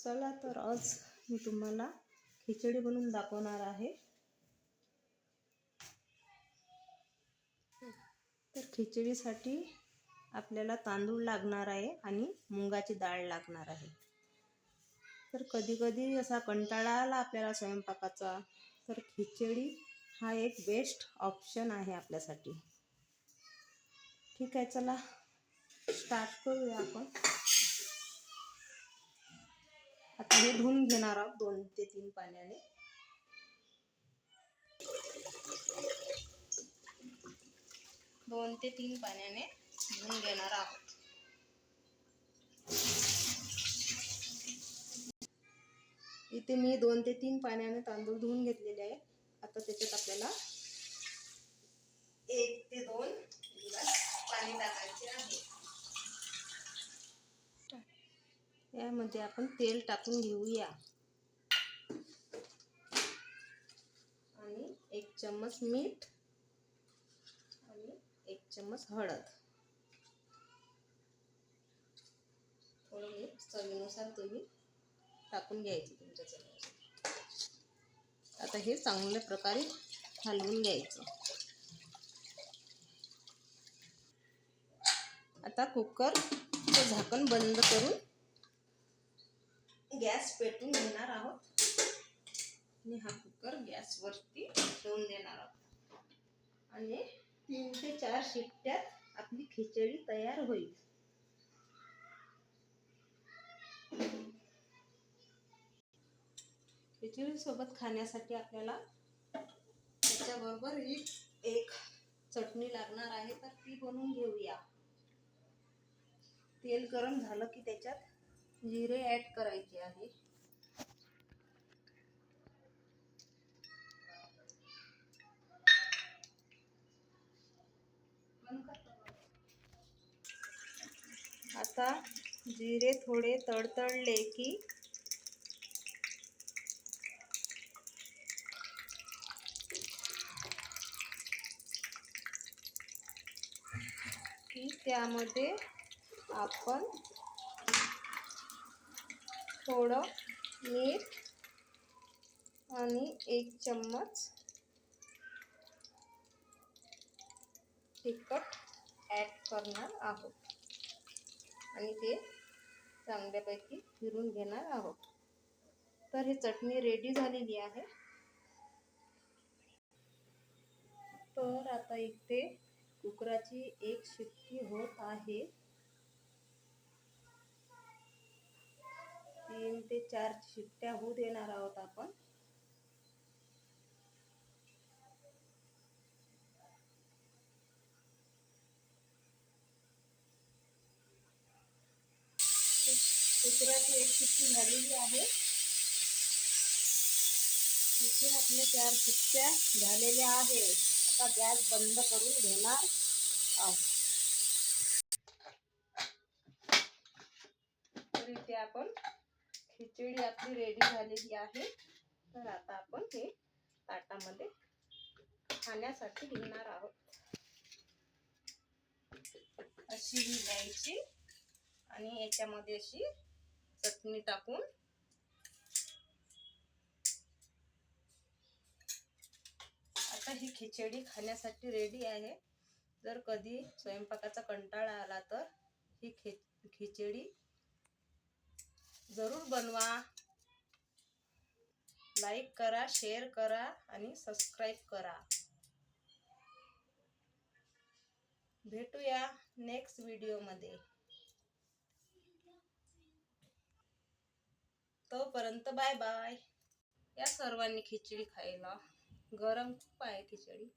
चला तर आज मी तुम्हाला खिचडी बनवून दाखवणार आहे. तर खिचडीसाठी आपल्याला तांदूळ लागणार आहे आणि मुगाची डाळ लागणार आहे. तर कधीकधी असा कंटाळा आला आपल्याला स्वयंपाकाचा तर खिचडी हा एक बेस्ट ऑप्शन आहे आपल्यासाठी. ठीक आहे चला स्टार्ट करूया आपण. हे धुवून घेणार आहोत दोन ते तीन पाण्याने. दोन ते तीन पाण्याने धुवून घेणार आहोत. इथे मी दोन ते तीन पाण्याने तांदूळ धुवून घेतलेले आहे आता त्याच्यात आपल्याला एक ते दोन यामध्ये आपण तेल टाकून घेऊया. आणि एक चम्मच मीठ आणि एक चम्मच हळद. थोडं मीठ चवीनुसार तुम्ही टाकून घ्यायची तुमच्या चवीनुसार. आता हे चांगल्या प्रकारे हलवून घ्यायचं. आता कुकरचं झाकण बंद करून गॅस पेटून घेणार आहोत. आणि हा कुकर गॅसवरती ठेवून देणार आहोत. आणि तीन ते चार शिट्ट्यात आपली खिचडी तयार होईल. खिचडी सोबत खाण्यासाठी आपल्याला त्याच्याबरोबर ही एक चटणी लागणार आहे तर ती बनवून घेऊया. तेल गरम झालं की त्याच्यात जिरे ॲड करायचे आहे आता जिरे थोडे तडतडले की की त्यामध्ये आपण थोडं मीठ आणि एक चम्मच तिखट ॲड करणार आहोत. आणि ते चांगल्यापैकी फिरून घेणार आहोत. तर ही चटणी रेडी झालेली आहे. तर आता इथे कुकराची एक शिट्टी होत आहे. तीन ते चार शिट्ट्या होऊ देणार आहोत आपण. कुकराची एक शिट्टी झालेली आहे. इथे चार शिट्ट्या झालेल्या आहे. आता गॅस बंद करून घेणार आहोत. खिचडी आपली रेडी झालेली आहे. तर आता आपण हे ताटामध्ये खाण्यासाठी घेणार आहोत. अशी ही घ्यायची आणि याच्यामध्ये अशी चटणी टाकून आता ही खिचडी खाण्यासाठी रेडी आहे. जर कधी स्वयंपाकाचा कंटाळा आला तर ही खि खिचडी जरूर बनवा. लाईक करा शेअर करा आणि सबस्क्राईब करा. भेटूया नेक्स्ट व्हिडिओमध्ये तोपर्यंत बाय बाय या सर्वांनी खिचडी खायला. गरम खूप आहे खिचडी.